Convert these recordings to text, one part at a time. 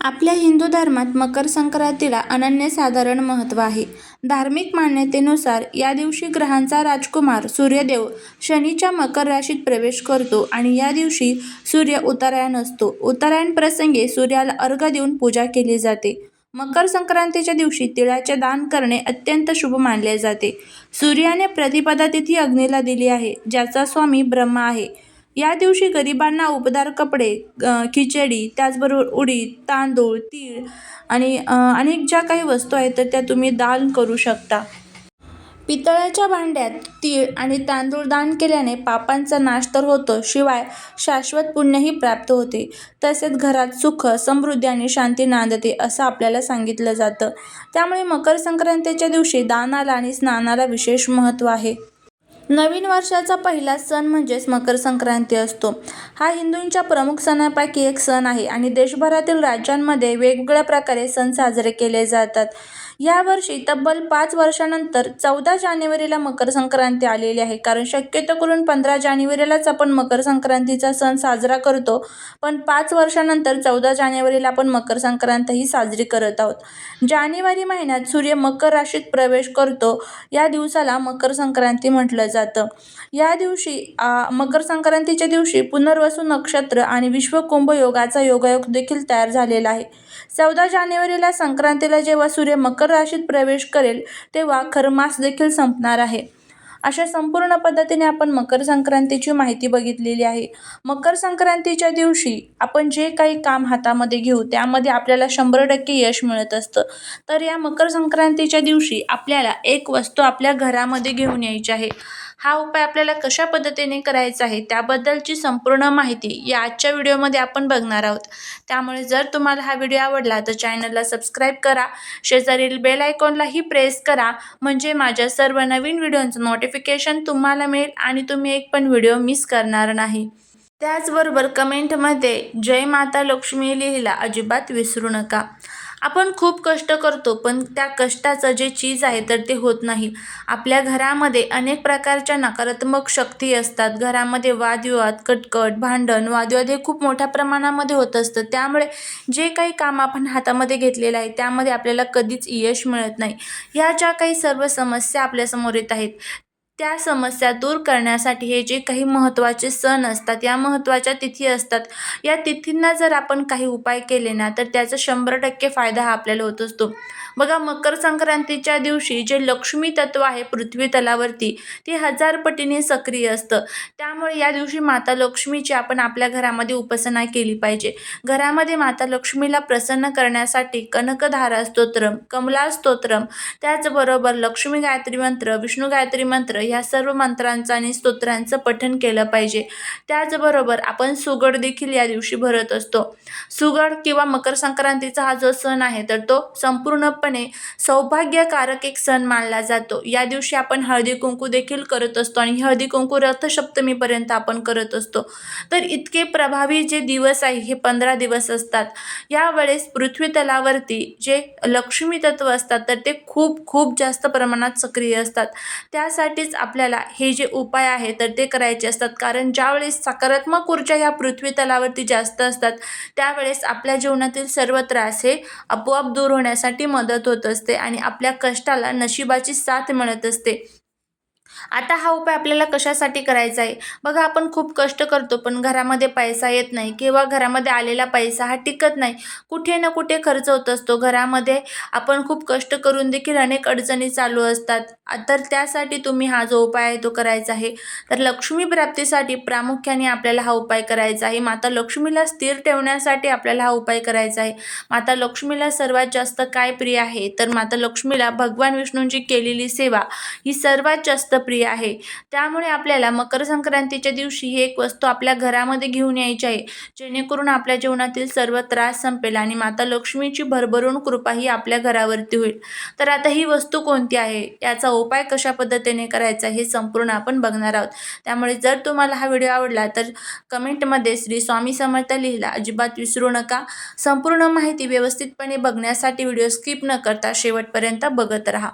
आपल्या हिंदू धर्मात मकर संक्रांतीला अनन्यसाधारण महत्त्व आहे. धार्मिक मान्यतेनुसार या दिवशी ग्रहांचा राजकुमार सूर्यदेव शनीच्या मकर राशीत प्रवेश करतो आणि या दिवशी सूर्य उत्तरायण असतो. उत्तरायण प्रसंगी सूर्याला अर्घ्य देऊन पूजा केली जाते. मकर संक्रांतीच्या दिवशी तिळाचे दान करणे अत्यंत शुभ मानले जाते. सूर्याने प्रतिपदा तिथी अग्नीला दिली आहे, ज्याचा स्वामी ब्रह्मा आहे. या दिवशी गरिबांना उबदार कपडे, खिचडी, त्याचबरोबर उडीद, तांदूळ, तीळ आणि अनेक ज्या काही वस्तू आहेत तर त्या तुम्ही दान करू शकता. पितळ्याच्या भांड्यात तीळ आणि तांदूळ दान केल्याने पापांचा नाश तर होतो, शिवाय शाश्वत पुण्यही प्राप्त होते. तसेच घरात सुख, समृद्धी आणि शांती नांदते असं आपल्याला सांगितलं जातं. त्यामुळे मकर संक्रांतीच्या दिवशी दानाला आणि स्नानाला विशेष महत्त्व आहे. नवीन वर्षाचा पहिला सण म्हणजेच मकर संक्रांती असतो. हा हिंदूंच्या प्रमुख सणापैकी एक सण आहे आणि देशभरातील राज्यांमध्ये वेगवेगळ्या प्रकारे सण साजरे केले जातात. यावर्षी तब्बल पाच वर्षानंतर चौदा जानेवारीला मकर संक्रांती आलेली आहे. कारण शक्यतो करून पंधरा जानेवारीलाच आपण मकर संक्रांतीचा सण साजरा करतो, पण पाच वर्षानंतर चौदा जानेवारीला आपण मकर संक्रांतही साजरी करत आहोत. जानेवारी महिन्यात सूर्य मकर राशीत प्रवेश करतो, या दिवसाला मकर संक्रांती म्हटलं जातं. या दिवशी मकर संक्रांतीच्या दिवशी पुनर्वसू नक्षत्र आणि विश्वकुंभ योगाचा योगायोग देखील तयार झालेला आहे. चौदा जानेवारीला संक्रांतीला जेव्हा सूर्य मकर राशीत प्रवेश करेल, तेव्हा खरमास देखील संपणार आहे. अशा संपूर्ण पद्धतीने आपण मकर संक्रांतीची माहिती बघितलेली आहे. मकर संक्रांतीच्या दिवशी आपण जे काही काम हातामध्ये घेऊ, त्यामध्ये आपल्याला शंभर टक्के यश मिळत असतं. तर या मकर संक्रांतीच्या दिवशी आपल्याला एक वस्तू आपल्या घरामध्ये घेऊन यायची आहे. हा उपाय आपल्याला कशा पद्धतीने करायचा आहे, त्याबद्दलची संपूर्ण माहिती या आजच्या व्हिडिओमध्ये आपण बघणार आहोत. त्यामुळे जर तुम्हाला हा व्हिडिओ आवडला तर चॅनलला सबस्क्राईब करा, शेजारील बेल आयकॉनलाही प्रेस करा, म्हणजे माझ्या सर्व नवीन व्हिडिओंचं नोटिफिकेशन तुम्हाला मिळेल आणि तुम्ही एक पण व्हिडिओ मिस करणार नाही. त्याचबरोबर कमेंटमध्ये जय माता लक्ष्मी लिहिला अजिबात विसरू नका. आपण खूप कष्ट करतो, पण त्या कष्टाचं जे चीज आहे तर ते होत नाही. आपल्या घरामध्ये अनेक प्रकारच्या नकारात्मक शक्ती असतात. घरामध्ये वादविवाद, कटकट, भांडण, वादविवाद हे खूप मोठ्या प्रमाणामध्ये होत असतं. त्यामुळे जे काही काम आपण हातामध्ये घेतलेलं आहे, त्यामध्ये आपल्याला कधीच यश मिळत नाही. ह्या ज्या काही सर्व समस्या आपल्यासमोर येत आहेत, त्या समस्या दूर करण्यासाठी हे जे काही महत्त्वाचे सण असतात, या महत्त्वाच्या तिथी असतात, या तिथींना जर आपण काही उपाय केले ना, तर त्याचा शंभर टक्के फायदा हा आपल्याला होत असतो. बघा, मकर संक्रांतीच्या दिवशी जे लक्ष्मी तत्व आहे पृथ्वी तलावरती, ते हजार पटीने सक्रिय असतं. त्यामुळे या दिवशी माता लक्ष्मीची आपण आपल्या घरामध्ये उपासना केली पाहिजे. घरामध्ये माता लक्ष्मीला प्रसन्न करण्यासाठी कनकधारा स्तोत्रम, कमला स्तोत्रम, त्याचबरोबर लक्ष्मी गायत्री मंत्र, विष्णू गायत्री मंत्र ह्या सर्व मंत्रांचं आणि स्तोत्रांचं पठण केलं पाहिजे. त्याचबरोबर आपण सुगड देखील या दिवशी भरत असतो. सुगड किंवा मकर संक्रांतीचा हा जो सण आहे, तर तो संपूर्णपणे सौभाग्यकारक एक सण मानला जातो. या दिवशी आपण हळदी कुंकू देखील करत असतो आणि हळदी कुंकू रथसप्तमीपर्यंत आपण करत असतो. तर इतके प्रभावी जे दिवस आहे, हे पंधरा दिवस असतात. यावेळेस पृथ्वी तलावरती जे लक्ष्मी तत्व असतात, तर ते खूप खूप जास्त प्रमाणात सक्रिय असतात. त्यासाठीच आपल्याला हे जे उपाय आहे, तर ते करायचे असतात. कारण ज्यावेळेस सकारात्मक ऊर्जा ह्या पृथ्वी तलावरती जास्त असतात, त्यावेळेस आपल्या जीवनातील सर्व त्रास हे आपोआप दूर होण्यासाठी मदत होत असते आणि आपल्या कष्टाला नशिबाची साथ मिळत असते. आता हा उपाय आपल्याला कशासाठी करायचा आहे? बघा, आपण खूप कष्ट करतो, पण घरामध्ये पैसा येत नाही किंवा घरामध्ये आलेला पैसा हा टिकत नाही. कुठे ना कुठे खर्च होत असतो. घरामध्ये आपण खूप कष्ट करून देखील अनेक अडचणी चालू असतात. तर त्यासाठी तुम्ही हा जो उपाय आहे, तो करायचा आहे. तर लक्ष्मी प्राप्तीसाठी प्रामुख्याने आपल्याला हा उपाय करायचा आहे. माता लक्ष्मीला स्थिर ठेवण्यासाठी आपल्याला हा उपाय करायचा आहे. माता लक्ष्मीला सर्वात जास्त काय प्रिय आहे? तर माता लक्ष्मीला भगवान विष्णूंची केलेली सेवा ही सर्वात जास्त प्रिय आहे. त्यामुळे आपल्याला मकर संक्रांतीच्या दिवशी ही एक वस्तू आपल्या घरामध्ये घेऊन यायची आहे, जेणेकरून आपल्या जीवनातील सर्व त्रास संपेल आणि माता लक्ष्मीची भरभरून कृपा ही आपल्या घरावरती होईल. तर आता ही वस्तू कोणती आहे? याचा उपाय कशा पद्धतीने करायचा हे संपूर्ण आपण बघणार आहोत. त्यामुळे जर तुम्हाला हा व्हिडिओ आवडला तर कमेंटमध्ये श्री स्वामी समर्थ लिहिला अजिबात विसरू नका. संपूर्ण माहिती व्यवस्थितपणे बघण्यासाठी व्हिडिओ स्किप न करता शेवटपर्यंत बघत राहा.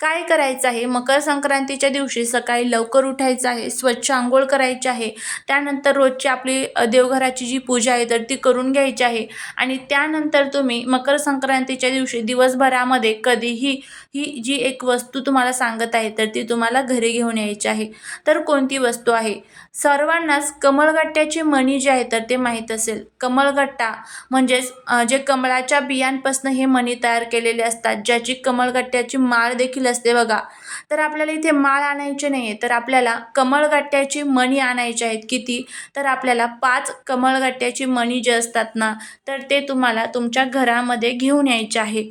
काय करायचं आहे? मकर संक्रांतीच्या दिवशी दिवशी सकाळी लवकर उठायचं आहे स्वच्छ आंघोळ करायची आहे. त्यानंतर रोजची आपली देवघराची जी पूजा आहे तर ती करून घ्यायची आहे. आणि त्यानंतर तुम्ही मकर संक्रांतीच्या दिवशी दिवसभरामध्ये कधीही ही जी एक वस्तू तुम्हाला सांगत आहे तर ती तुम्हाला घरी घेऊन यायची आहे. तर कोणती वस्तू आहे? सर्वांनाच कमळगट्ट्याची मणी जी आहे तर ते माहीत असेल. कमळगट्टा म्हणजेच जे कमळाच्या बियांपासून हे मणी तयार केलेले असतात ज्याची कमळगट्ट्याची माळ देखील असते बघा. तर आपल्याला इथे माळ आणायचे नाही आहे तर आपल्याला कमळगट्ट्याची मणी आणायची आहेत किती? तर आपल्याला पाच कमळगट्ट्याची मणी जे असतात ना तर ते तुम्हाला तुमच्या घरामध्ये घेऊन यायचे आहे.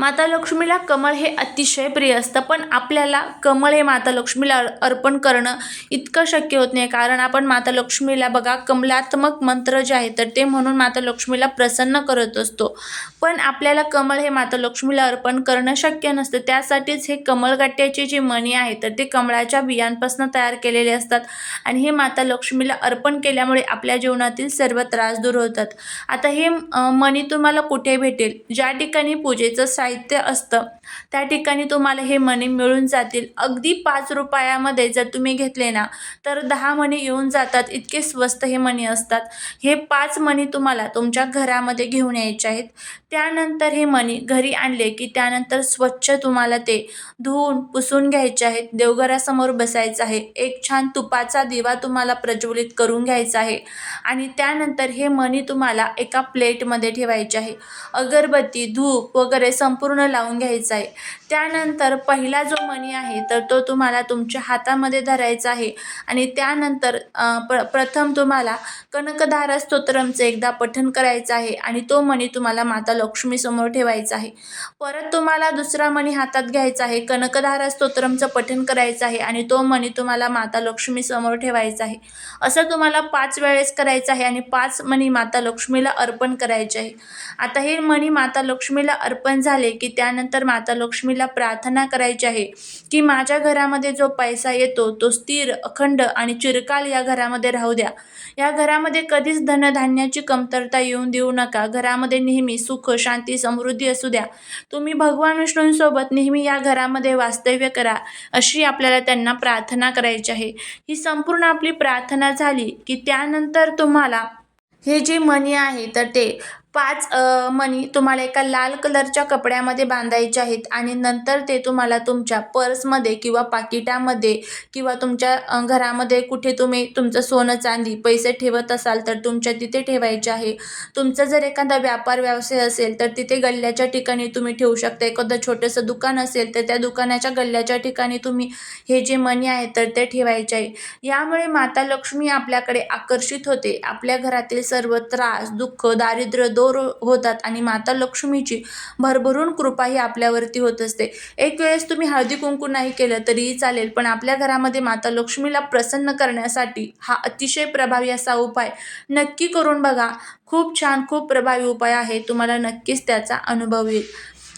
माता लक्ष्मीला कमळ हे अतिशय प्रिय असतं पण आपल्याला कमळ हे माता लक्ष्मीला अर्पण करणं इतकं शक्य होत नाही. कारण आपण माता लक्ष्मीला बघा कमलात्मक मंत्र जे आहे तर ते म्हणून माता लक्ष्मीला प्रसन्न करत असतो. पण आपल्याला कमळ हे माता लक्ष्मीला अर्पण करणं शक्य नसतं. त्यासाठीच हे कमळगट्ट्याची जे मणी आहे तर ते कमळाच्या बियांपासून तयार केलेले असतात. आणि हे माता लक्ष्मीला अर्पण केल्यामुळे आपल्या जीवनातील सर्व त्रास दूर होतात. आता हे मणी तुम्हाला कुठे भेटेल? ज्या ठिकाणी पूजेचं साहित्य साहित्य असतं. त्या ठिकाणी तुम्हाला हे मणी मिळून जातील. अगदी पाच रुपयामध्ये जर तुम्ही घेतले ना तर दहा मणी येऊन जातात. इतके स्वस्त हे मणी असतात. हे पाच मणी तुम्हाला तुमच्या घरामध्ये घेऊन यायचे आहेत. त्यानंतर हे मणी घरी आणले की त्यानंतर स्वच्छ तुम्हाला ते धुवून पुसून घ्यायचे आहेत. देवघरासमोर बसायचं आहे. एक छान तुपाचा दिवा तुम्हाला प्रज्वलित करून घ्यायचा आहे. आणि त्यानंतर हे मणी तुम्हाला एका प्लेटमध्ये ठेवायचे आहे. अगरबत्ती धूप वगैरे संपूर्ण लावून घ्यायचं आहे. त्यानंतर पहिला जो मणी आहे तर तो तुम्हाला तुमच्या हातामध्ये धरायचा आहे. आणि त्यानंतर प्र प्रथम तुम्हाला कनकधारा स्तोत्रमचं एकदा पठण करायचं आहे आणि तो मणी तुम्हाला माता लक्ष्मीसमोर ठेवायचा आहे. परत तुम्हाला दुसरा मणी हातात घ्यायचा आहे कनकधारा स्तोत्रमचं पठण करायचं आहे आणि तो मणी तुम्हाला माता लक्ष्मीसमोर ठेवायचा आहे. असं तुम्हाला पाच वेळेस करायचं आहे आणि पाच मणी माता लक्ष्मीला अर्पण करायचे आहे. आता हे मणी माता लक्ष्मीला अर्पण झाले की त्यानंतर माता लक्ष्मीला प्रार्थना करायची आहे की माझ्या घरामध्ये जो पैसा येतो तो स्थिर अखंड आणि चिरकाल या घरामध्ये राहू द्या. या घरामध्ये कधीच धनधान्याची कमतरता येऊन देऊ नका. घरामध्ये नेहमी सुख शांती समृद्धी असू द्या. तुम्ही भगवान विष्णूंसोबत नेहमी या घरामध्ये वास्तव्य करा अशी आपल्याला त्यांना प्रार्थना करायची आहे. ही संपूर्ण आपली प्रार्थना झाली की त्यानंतर तुम्हाला हे जे मनी आहे तर ते पाच मणी तुम्हाला एका लाल कलरच्या कपड्यामध्ये बांधायचे आहेत आणि नंतर ते तुम्हाला तुमच्या पर्समध्ये किंवा पाकिटामध्ये किंवा तुमच्या घरामध्ये कुठे तुम्ही तुमचं सोनं चांदी पैसे ठेवत असाल तर तुमच्या तिथे ठेवायचे आहे. तुमचं जर एखादा व्यापार व्यवसाय असेल तर तिथे गल्ल्याच्या ठिकाणी तुम्ही ठेवू शकता. एखादं छोटंसं दुकान असेल तर त्या दुकानाच्या गल्ल्याच्या ठिकाणी तुम्ही हे जे मणी आहे तर ते ठेवायचे आहे. यामुळे माता लक्ष्मी आपल्याकडे आकर्षित होते. आपल्या घरातील सर्व त्रास दुःख दारिद्र्य दूर होतात आणि माता लक्ष्मीची भरभरून कृपा ही आपल्यावरती होत असते. एक वेळेस तुम्ही हळदी कुंकू नाही केलं तरीही चालेल पण आपल्या घरामध्ये माता लक्ष्मीला प्रसन्न करण्यासाठी हा अतिशय प्रभावी असा उपाय नक्की करून बघा. खूप छान खूप प्रभावी उपाय आहे. तुम्हाला नक्कीच त्याचा अनुभव येईल.